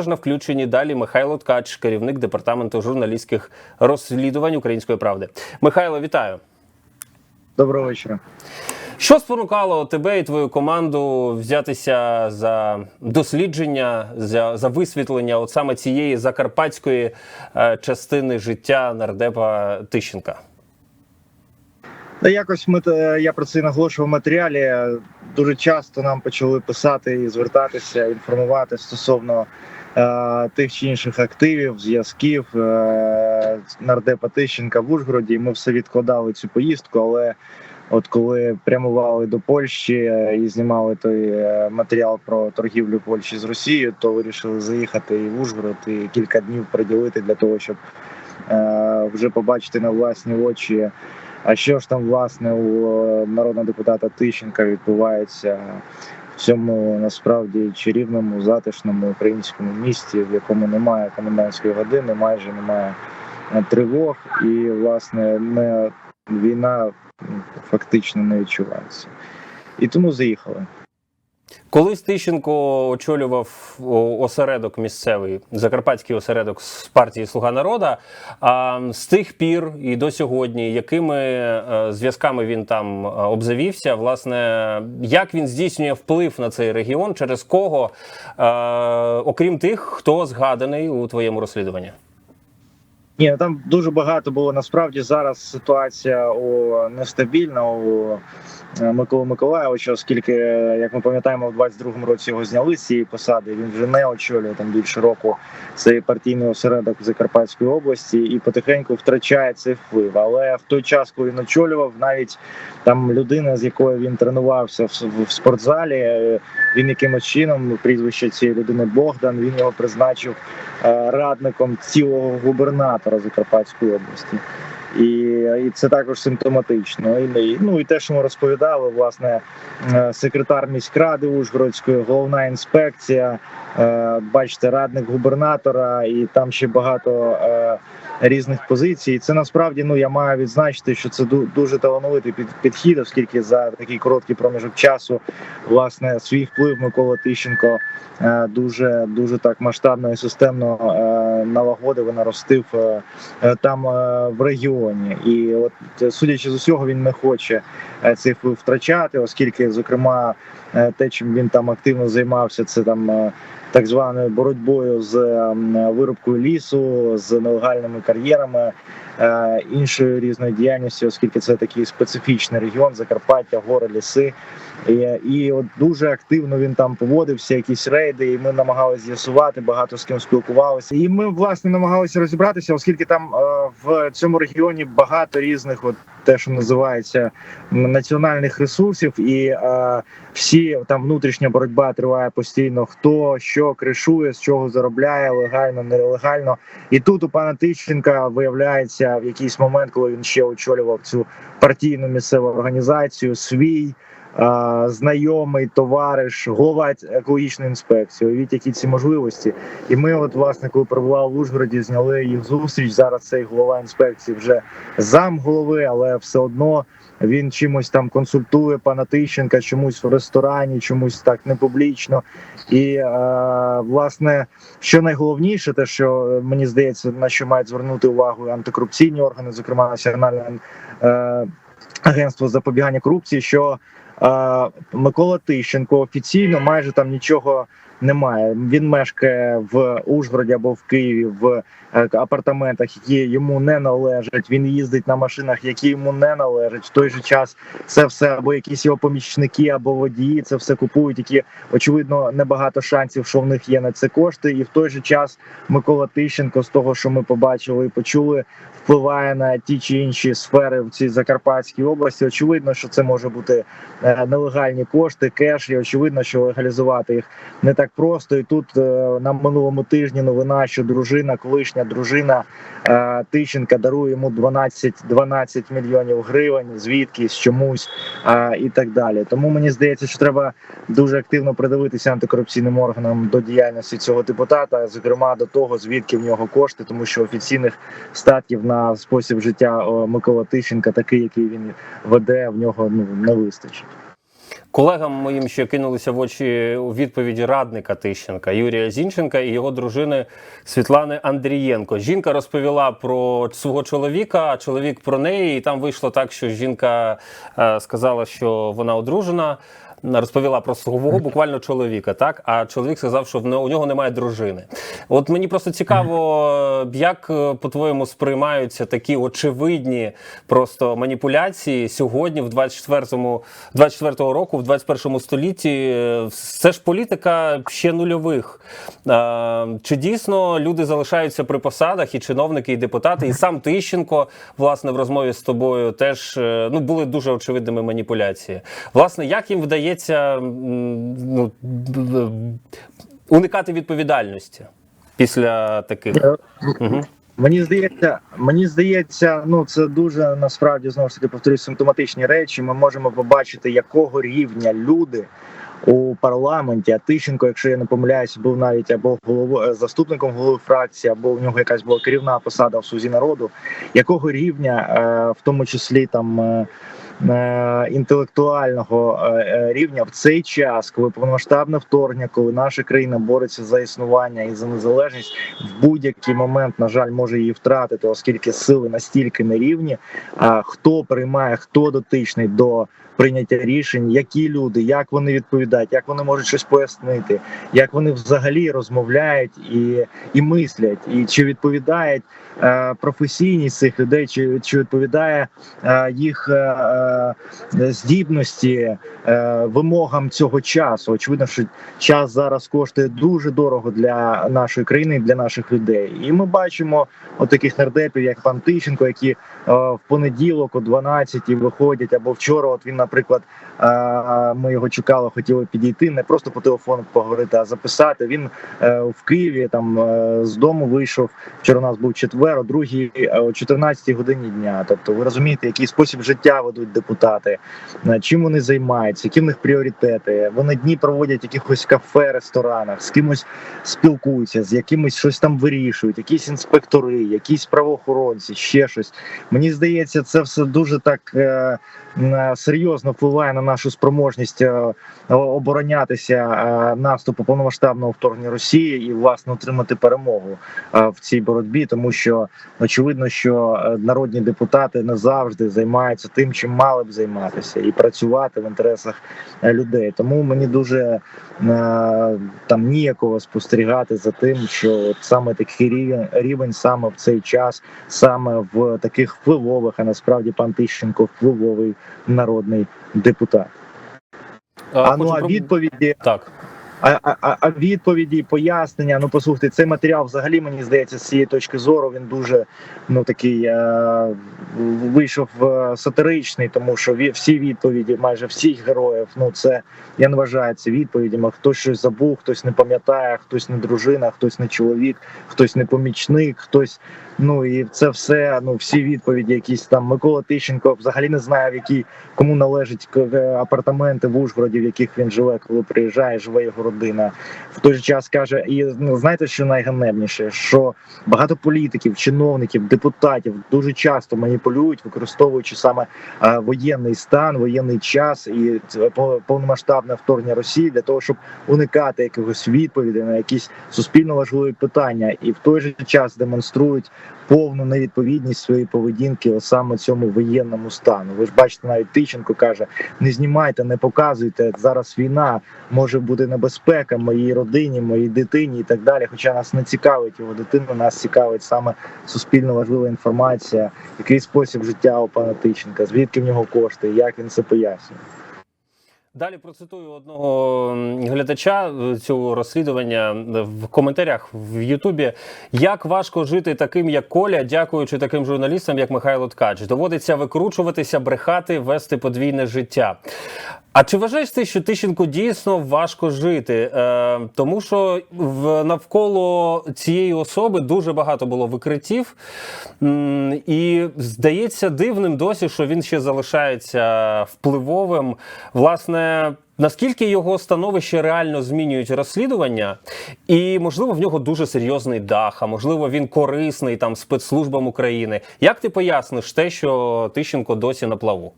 ж на включенні далі Михайло Ткач, керівник департаменту журналістських розслідувань Української правди. Михайло, вітаю. Доброго вечора. Що спонукало тебе і твою команду взятися за дослідження, за, за висвітлення от саме цієї закарпатської е, частини життя нардепа Тищенка? Та якось ми е, я про це наголошував в матеріалі. Дуже часто нам почали писати і звертатися, інформувати стосовно е, тих чи інших активів, зв'язків е, нардепа Тищенка в Ужгороді. Ми все відкладали цю поїздку, але от коли прямували до Польщі е, і знімали той е, матеріал про торгівлю Польщі з Росією, то вирішили заїхати і в Ужгород і кілька днів приділити для того, щоб е, вже побачити на власні очі. А що ж там власне у е, народного депутата Тищенка відбувається цьому насправді чарівному, затишному українському місті, в якому немає комендантської години, майже немає е, тривог, і власне не війна фактично не відчувається. І тому заїхали. Колись Тищенко очолював осередок місцевий, закарпатський осередок з партії Слуга народа. А з тих пір і до сьогодні, якими е, зв'язками він там е, обзавівся, власне, як він здійснює вплив на цей регіон, через кого, е, окрім тих, хто згаданий у твоєму розслідуванні? Ні, там дуже багато було. Насправді зараз ситуація о, нестабільна у е, Миколи Миколаєвича, оскільки, як ми пам'ятаємо, в 22-му році його зняли з цієї посади. Він вже не очолює там більше року цей партійний осередок Закарпатської області і потихеньку втрачає цей вплив. Але в той час, коли він очолював, навіть там людина, з якою він тренувався в, в спортзалі, е, він якимось чином прізвище цієї людини Богдан. Він його призначив е, радником цілого губернатора Закарпатської області. І, і це також симптоматично. І, ну і те, що ми розповідали, власне, е, секретар міськради Ужгородської, головна інспекція, бачите, радник губернатора, і там ще багато е, різних позицій. Це насправді ну я маю відзначити, що це дуже талановитий під, підхід, оскільки за такий короткий проміжок часу власне свій вплив Микола Тищенко е, дуже дуже так масштабно і системно е, налагодив і наростив е, е, там е, в регіоні. І от е, судячи з усього, він не хоче е, цей вплив втрачати, оскільки, зокрема, е, те, чим він там активно займався, це там. Так званою боротьбою з вирубкою лісу, з нелегальними кар'єрами, е, іншою різною діяльністю, оскільки це такий специфічний регіон, Закарпаття, гори, ліси. І, і от дуже активно він там поводився, якісь рейди, і ми намагалися з'ясувати, багато з ким спілкувалися. І ми власне намагалися розібратися, оскільки там е, в цьому регіоні багато різних, от те, що називається національних ресурсів, і е, всі там внутрішня боротьба триває постійно. Хто що кришує, з чого заробляє легально, нелегально. І тут у пана Тищенка виявляється в якийсь момент, коли він ще очолював цю партійну місцеву організацію, свій знайомий товариш, голова екологічної інспекції. Уявіть, які ці можливості. І ми, от власне, коли перебували в Ужгороді, зняли їх зустріч. Зараз цей голова інспекції вже зам голови, але все одно. Він чимось там консультує пана Тищенка, чомусь в ресторані, чомусь так не публічно. І е, власне, що найголовніше, те, що е, мені здається, на що мають звернути увагу антикорупційні органи, зокрема Національне е, агентство запобігання корупції, що Микола Тищенко офіційно майже там нічого немає. Він мешкає в Ужгороді або в Києві в е, апартаментах, які йому не належать. Він їздить на машинах, які йому не належать. В той же час це все або якісь його помічники, або водії. Це все купують, які очевидно небагато шансів, що в них є на це кошти. І в той же час Микола Тищенко, з того, що ми побачили і почули, впливає на ті чи інші сфери в цій Закарпатській області. Очевидно, що це може бути е, нелегальні кошти, кеш, і очевидно, що легалізувати їх не так просто. І тут е, на минулому тижні новина, що дружина, колишня дружина е, Тищенка дарує йому 12, 12 мільйонів гривень, звідкись чомусь е, і так далі. Тому мені здається, що треба дуже активно придивитися антикорупційним органам до діяльності цього депутата, зокрема до того, звідки в нього кошти, тому що офіційних статків на спосіб життя Микола Тищенка, такий, який він веде, в нього ну не вистачить. Колегам моїм ще кинулися в очі у відповіді радника Тищенка Юрія Зінченка і його дружини Світлани Андрієнко. Жінка розповіла про свого чоловіка, а чоловік про неї. І там вийшло так, що жінка е, сказала, що вона одружена. Розповіла про свого буквально чоловіка, так а чоловік сказав, що у нього немає дружини. От мені просто цікаво, як е, по-твоєму сприймаються такі очевидні просто маніпуляції сьогодні, в 24-му 24-го року, в 21-му столітті. Е, Це ж політика ще нульових. Е, Чи дійсно люди залишаються при посадах, і чиновники, і депутати, і сам Тищенко, власне, в розмові з тобою теж е, ну були дуже очевидними маніпуляції. Власне, як їм вдається м, ну, уникати відповідальності після таких? Угу. Мені здається, мені здається, ну це дуже насправді знову ж таки повторюю, симптоматичні речі. Ми можемо побачити, якого рівня люди у парламенті. А Тищенко, якщо я не помиляюся, був навіть або головою заступником голови фракції, або в нього якась була керівна посада в Сузі народу. Якого рівня, е, в тому числі там. Е, Інтелектуального е, е, рівня в цей час, коли повномасштабне вторгнення, коли наша країна бореться за існування і за незалежність, в будь-який момент, на жаль, може її втратити, оскільки сили настільки нерівні. А хто приймає, хто дотичний до прийняття рішень, які люди, як вони відповідають, як вони можуть щось пояснити, як вони взагалі розмовляють і, і мислять, і чи відповідають е, професійність цих людей, чи, чи відповідає е, їх е, е, здібності е, вимогам цього часу. Очевидно, що час зараз коштує дуже дорого для нашої країни, для наших людей. І ми бачимо от таких нардепів, як пан Тищенко, які е, в понеділок о 12 виходять або вчора. От він, наприклад, ми його чекали, хотіли підійти, не просто по телефону поговорити, а записати. Він е, в Києві там е, з дому вийшов. Вчора у нас був четвер, о другій е, о 14 годині дня. Тобто, ви розумієте, який спосіб життя ведуть депутати, чим вони займаються, які в них пріоритети. Вони дні проводять в якихось кафе, ресторанах, з кимось спілкуються, з якимось щось там вирішують, якісь інспектори, якісь правоохоронці, ще щось. Мені здається, це все дуже так серйозно впливає на нашу спроможність е, оборонятися е, наступу повномасштабного вторгнення Росії і власне отримати перемогу е, в цій боротьбі, тому що очевидно, що е, народні депутати не завжди займаються тим, чим мали б займатися, і працювати в інтересах е, людей. Тому мені дуже е, там ніяково спостерігати за тим, що саме такий рівень, рівень саме в цей час, саме в таких впливових, а насправді пан Тищенко впливовий народний депутат. А ну а відповіді так. А, а, а відповіді, пояснення. Ну послухайте, цей матеріал взагалі мені здається, з цієї точки зору він дуже ну такий е, вийшов е, сатиричний, тому що всі відповіді, майже всіх героїв, ну це я не вважаю це відповідями. Хтось щось забув, хтось не пам'ятає, хтось не дружина, хтось не чоловік, хтось не помічник, хтось. Ну і це все. Ну всі відповіді, якісь там Микола Тищенко взагалі не знає, в якій кому належать е, апартаменти в Ужгороді, в яких він живе, коли приїжджає, живе його родина. В той же час каже, і ну знаєте, що найганебніше, що багато політиків, чиновників, депутатів дуже часто маніпулюють, використовуючи саме е, воєнний стан, воєнний час і по- повномасштабне вторгнення Росії для того, щоб уникати якихось відповідей на якісь суспільно важливі питання, і в той же час демонструють повну невідповідність своєї поведінки ось саме цьому воєнному стану. Ви ж бачите, навіть Тищенко каже: не знімайте, не показуйте. Зараз війна може бути небезпека моїй родині, моїй дитині і так далі. Хоча нас не цікавить його дитина, нас цікавить саме суспільно важлива інформація, який спосіб життя у пана Тищенка, звідки в нього кошти, як він це пояснює. Далі процитую одного глядача е, цього розслідування е, в коментарях в Ютубі. Як важко жити таким, як Коля, дякуючи таким журналістам, як Михайло Ткач. Доводиться викручуватися, брехати, вести подвійне життя. А чи вважаєш ти, що Тищенку дійсно важко жити? Е, тому що в навколо цієї особи дуже багато було викриттів, і здається дивним досі, що він ще залишається впливовим. Власне, наскільки його становище реально змінюють розслідування, і можливо в нього дуже серйозний дах, а можливо він корисний там спецслужбам України. Як ти поясниш те, що Тищенко досі на плаву?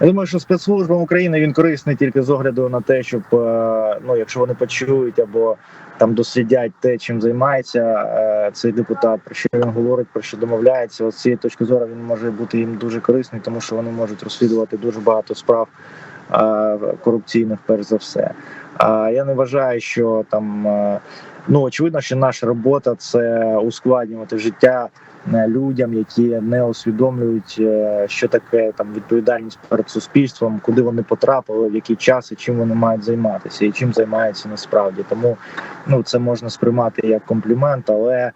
Я думаю, що спецслужбам України він корисний тільки з огляду на те, щоб е, ну, якщо вони почують або там дослідять те, чим займається е, цей депутат, про що він говорить, про що домовляється. От з цієї точки зору він може бути їм дуже корисний, тому що вони можуть розслідувати дуже багато справ корупційних, перш за все. А я не вважаю, що там е, ну очевидно, що наша робота це ускладнювати життя людям, які не усвідомлюють, е, що таке там відповідальність перед суспільством, куди вони потрапили, в який час і чим вони мають займатися, і чим займаються насправді. Тому ну це можна сприймати як комплімент, але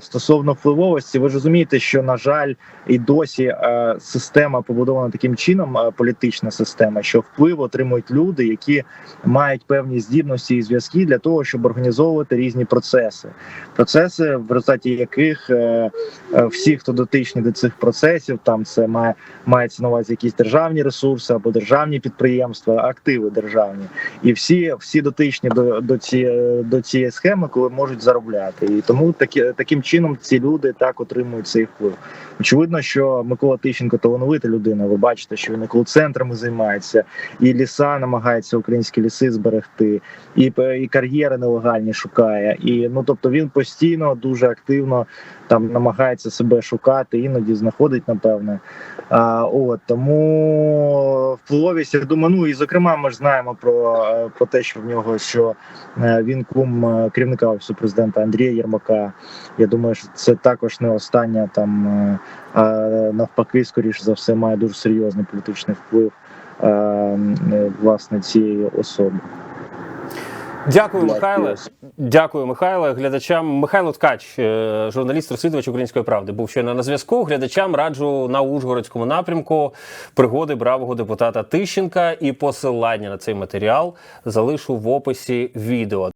стосовно впливовості, ви ж розумієте, що на жаль, і досі е, система побудована таким чином, е, політична система, що вплив отримують люди, які мають певні здібності і зв'язки для того, щоб організовувати різні процеси, процеси, в результаті яких е, е, всі, хто дотичні до цих процесів, там це має мається на увазі якісь державні ресурси або державні підприємства, активи державні, і всі, всі дотичні до, до цієї до цієї схеми, коли можуть заробляти, і тому такі таким чином ці люди так отримують цей вплив. Очевидно, що Микола Тищенко талановита людина. Ви бачите, що він і центрами займається, і ліса намагається українські ліси зберегти, і, і кар'єри нелегальні шукає. І ну тобто він постійно дуже активно там намагається себе шукати, іноді знаходить, напевне. А, от тому впливовість, я думаю, ну і зокрема, ми ж знаємо про, е, про те, що в нього що е, він кум е, керівника офісу президента Андрія Єрмака. Я думаю, що це також не остання там е, а навпаки, скоріш за все, має дуже серйозний політичний вплив е, е, власне цієї особи. Дякую, Михайле. Дякую, Михайле. Глядачам Михайло Ткач, журналіст розслідувач української правди, був щойно на зв'язку. Глядачам раджу на Ужгородському напрямку пригоди бравого депутата Тищенка і посилання на цей матеріал залишу в описі відео.